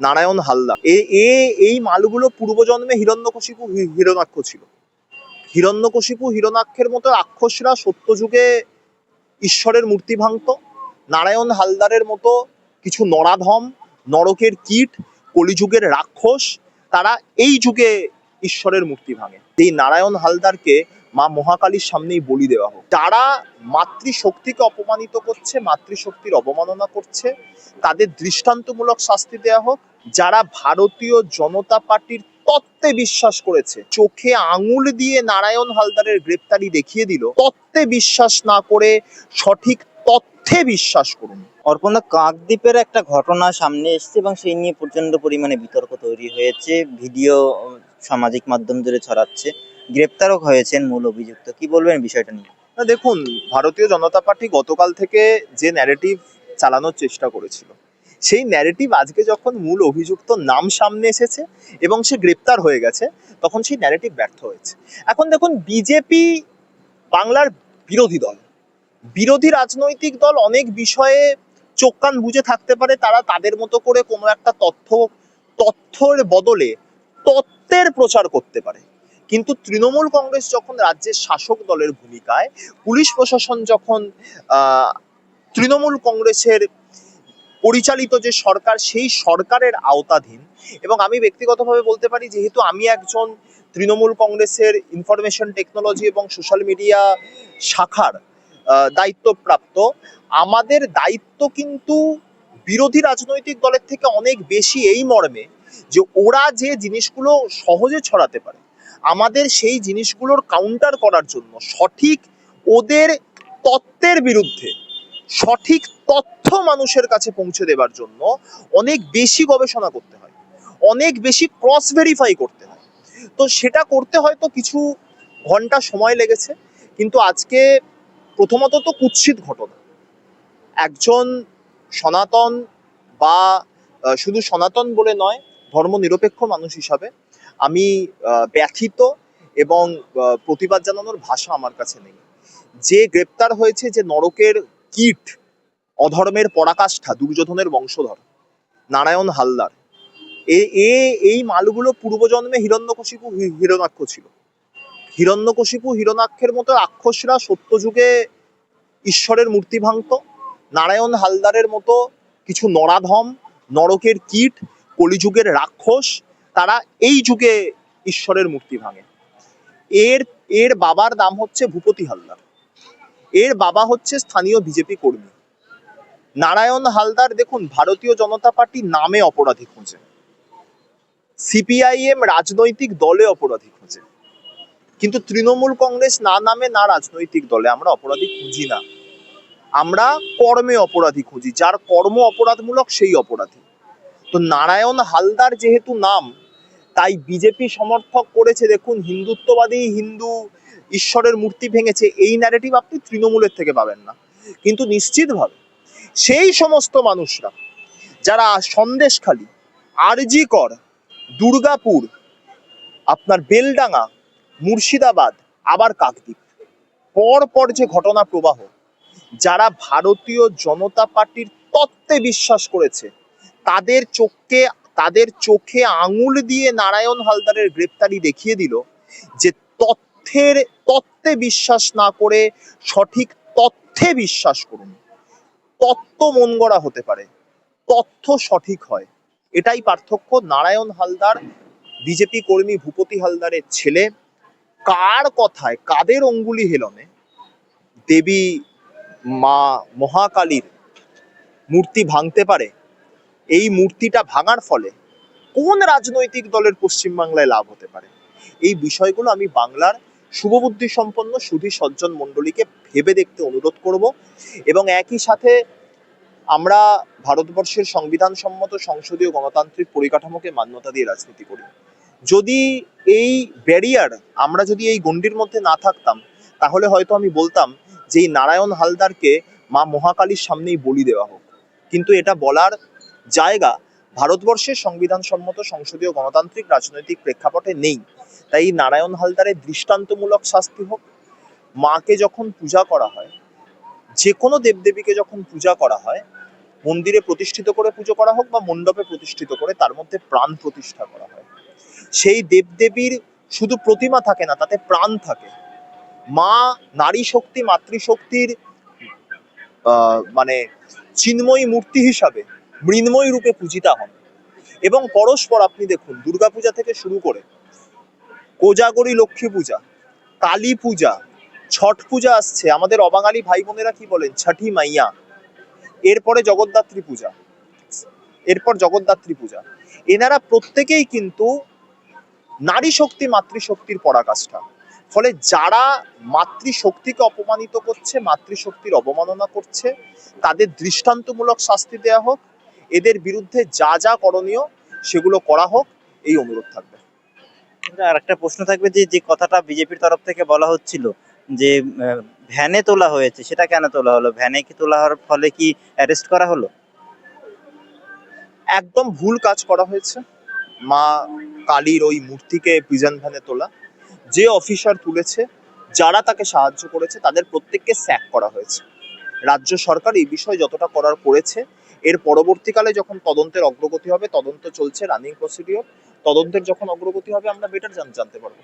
নারায়ণ হালদার। এ এ, এই মালগুলো পূর্বজন্মে হিরণ্যকশিপু হিরণাক্ষ ছিল। হিরণ্যকশিপু হিরণাক্ষের মতো রাক্ষসরা সত্যযুগে ঈশ্বরের মূর্তি ভাঙত। নারায়ণ হালদারের মতো কিছু নরাধম, নরকের কীট, কলিযুগের রাক্ষস, তারা এই যুগে ঈশ্বরের মূর্তি ভাঙে। এই নারায়ণ হালদারকে মা মহাকালীর সামনেই বলি দেওয়া হোক। তারা মাতৃশক্তিকে অপমানিত করছে, মাতৃশক্তির অবমাননা করছে। তাদের দৃষ্টান্তমূলক শাস্তি দেওয়া হোক। যারা ভারতীয় জনতা পার্টির তত্ত্বে বিশ্বাস করেছে, চোখে আঙুল দিয়ে নারায়ণ হালদারের গ্রেপ্তারি দেখিয়ে দিল, তত্ত্বে বিশ্বাস না করে সঠিক তথ্যে বিশ্বাস করুন। অর্পণা কাকদ্বীপের একটা ঘটনা সামনে এসেছে এবং সেই নিয়ে প্রচণ্ড পরিমাণে বিতর্ক তৈরি হয়েছে। ভিডিও সামাজিক মাধ্যম জুড়ে ছড়াচ্ছে। গ্রেপ্তারও হয়েছেন মূল অভিযুক্ত। কি বলবেন বিষয়টা নিয়ে? না, দেখুন, ভারতীয় জনতা পার্টি গতকাল থেকে যে ন্যারেটিভ চালানোর চেষ্টা করেছিল, সেই ন্যারেটিভ আজকে যখন মূল অভিযুক্ত নাম সামনে এসেছে এবং সে গ্রেপ্তার হয়ে গেছে, তখন সেই ন্যারেটিভ ব্যর্থ হয়েছে। এখন দেখুন বিজেপি বাংলার বিরোধী দল, বিরোধী রাজনৈতিক দল অনেক বিষয়ে চোখ কান বুঝে থাকতে পারে, তারা তাদের মতো করে কোনো একটা তথ্য, তথ্যের বদলে তত্ত্বের প্রচার করতে পারে। কিন্তু তৃণমূল কংগ্রেস যখন রাজ্যের শাসক দলের ভূমিকায়, পুলিশ প্রশাসন যখন তৃণমূল কংগ্রেসের পরিচালিত যে সরকার, সেই সরকারের আওতাধীন এবং আমি ব্যক্তিগতভাবে বলতে পারি যেহেতু আমি একজন তৃণমূল কংগ্রেসের ইনফরমেশন টেকনোলজি এবং সোশ্যাল মিডিয়া শাখার দায়িত্বপ্রাপ্ত, আমাদের দায়িত্ব কিন্তু বিরোধী রাজনৈতিক দলের থেকে অনেক বেশি এই মর্মে যে ওরা যে জিনিসগুলো সহজে ছড়াতে পারে। আমাদের সেই জিনিসগুলোর কাউন্টার করার জন্য সঠিক ওদের তত্ত্বের বিরুদ্ধে, সঠিক তথ্য মানুষের কাছে পৌঁছে দেবার জন্য অনেক বেশি গবেষণা করতে হয়, অনেক বেশি ক্রস ভেরিফাই করতে হয়। তো সেটা করতে হয়তো কিছু ঘণ্টা সময় লেগেছে, কিন্তু আজকে প্রথমত তো কুৎসিত ঘটনা। একজন সনাতন বা শুধু সনাতন বলে নয়, ধর্মনিরপেক্ষ মানুষ হিসাবে আমি ব্যথিত এবং প্রতিবাদ জানানোর ভাষা আমার কাছে নেই। যে গ্রেপ্তার হয়েছে যে নরকের কীট, অধর্মের পরাকাষ্ঠা, দুর্যোধনের বংশধর, নারায়ণ হালদার, এ এই মালগুলো পূর্বজন্মে হিরণ্যকশিপু হিরণাক্ষ ছিল। হিরণ্যকশিপু হিরণাক্ষের মতো রাক্ষসরা সত্যযুগে ঈশ্বরের মূর্তি ভাঙত, নারায়ণ হালদারের মতো কিছু নরাধম, নরকের কীট, কলিযুগের রাক্ষস তারা এই যুগে ঈশ্বরের মূর্তি ভাঙে। এর এর বাবার নাম হচ্ছে ভূপতি হালদার। এর বাবা হচ্ছে স্থানীয় বিজেপি কর্মী। নারায়ণ হালদার দেখুন, ভারতীয় জনতা পার্টি নামে অপরাধী খোঁজে। সিপিআইএম রাজনৈতিক দলে অপরাধী খোঁজে। কিন্তু তৃণমূল কংগ্রেস না নামে, না রাজনৈতিক দলে আমরা অপরাধী খুঁজি না। আমরা কর্মে অপরাধী খুঁজি, যার কর্ম অপরাধমূলক সেই অপরাধী। তো নারায়ণ হালদার যেহেতু নাম তাই বিজেপি সমর্থক করেছে, দেখুন, হিন্দুত্ববাদী হিন্দু ঈশ্বরের মূর্তি ভেঙেছে, এই ন্যারেটিভ আপনি তৃণমূলের থেকে পাবেন না। কিন্তু নিশ্চিতভাবে সেই সমস্ত মানুষরা যারা সন্দেশখালী, আরজিকর, দুর্গাপুর, আপনার বেলডাঙ্গা, মুর্শিদাবাদ, আবার কাকদ্বীপ পর পর যে ঘটনা প্রবাহ, যারা ভারতীয় জনতা পার্টির তত্ত্বে বিশ্বাস করেছে, তাদের চোখকে তাদের চোখে আঙুল দিয়ে নারায়ণ হালদারের গ্রেপ্তারি দেখিয়ে দিল যে তথ্যের, তত্ত্বে বিশ্বাস না করে সঠিক তথ্যে বিশ্বাস করুন। তত্ত্ব মন গড়া হতে পারে, তথ্য সঠিক হয়। এটাই পার্থক্য নারায়ণ হালদার, বিজেপি কর্মী ভূপতি হালদারের ছেলে। কার কথায়, কাদের অঙ্গুলি হেলনে? দেবী মা মহাকালীর মূর্তি ভাঙতে পারে এই মূর্তিটা ভাঙার ফলে কোন রাজনৈতিক দলের পশ্চিমবাংলায় লাভ হতে পারে? এই বিষয়গুলো আমি বাংলার শুভবুদ্ধি সম্পন্ন সুধী সজ্জন মণ্ডলীকে ভেবে দেখতে অনুরোধ করব এবং একই সাথে আমরা ভারতবর্ষের সংবিধান সম্মত সংসদীয় গণতান্ত্রিক পরিকাঠামোকে মান্যতা দিয়ে রাজনীতি করি। যদি এই ব্যারিয়ার আমরা যদি এই গণ্ডির মধ্যে না থাকতাম, তাহলে হয়তো আমি বলতাম যে এই নারায়ণ হালদারকে মা মহাকালীর সামনেই বলি দেওয়া হোক। কিন্তু এটা বলার জায়গা ভারতবর্ষের সংবিধান সম্মত সংসদীয় গণতান্ত্রিক রাজনৈতিক প্রেক্ষাপটে নেই। তাই নারায়ণ হালদারের দৃষ্টান্তমূলক শাস্তি হোক, মাকে যখন পূজা করা হয় যে কোনো দেবদেবীকে যখন পূজা করা হয়, মন্দিরে প্রতিষ্ঠিত করে পুজো করা হোক বা মণ্ডপে প্রতিষ্ঠিত করে তার মধ্যে প্রাণ প্রতিষ্ঠা করা হয়। সেই দেবদেবীর শুধু প্রতিমা থাকে না, তাতে প্রাণ থাকে। মা নারী শক্তি মাতৃশক্তির মানে চিন্ময়ী মূর্তি হিসাবে মৃন্ময় রূপে পূজিতা হন। এবং পরস্পর আপনি দেখুন, দুর্গাপূজা থেকে শুরু করে কোজাগরী লক্ষ্মী পূজা, কালী পূজা, ছট পূজা আসছে। আমাদের অবাঙালি ভাই বোনেরা কি বলেন? ছঠি মাইয়া। এরপরে জগদ্ধাত্রী পূজা। এরপর জগদ্ধাত্রী পূজা। এনারা প্রত্যেকেই কিন্তু নারী শক্তি, মাতৃশক্তির পরাকাষ্ঠা। ফলে যারা মাতৃশক্তিকে অপমানিত করছে, মাতৃশক্তির অবমাননা করছে, তাদের দৃষ্টান্তমূলক শাস্তি দেয়া হোক এদের বিরুদ্ধে যা যা করণীয় সেগুলো করা হোক এই অনুরোধ থাকবে। আর একটা প্রশ্ন থাকবে যে যে কথাটা বিজেপির তরফ থেকে বলা হচ্ছিল যে ভ্যানে তোলা হয়েছে সেটা কেন তোলা হলো? ভ্যানে কি তোলা হওয়ার ফলে কি অ্যারেস্ট করা হলো? একদম ভুল কাজ করা হয়েছে। মা কালীর ওই মূর্তিকে প্রিজন ভ্যানে তোলা। যে অফিসার তুলেছে যারা তাকে সাহায্য করেছে তাদের প্রত্যেককে স্যাক করা হয়েছে। রাজ্য সরকার এই বিষয়ে যতটা করার করেছে এর পরবর্তীকালে যখন তদন্তের অগ্রগতি হবে, তদন্ত চলছে রানিং প্রসিডিওর তদন্তের যখন অগ্রগতি হবে, আমরা বেটার জানতে পারব।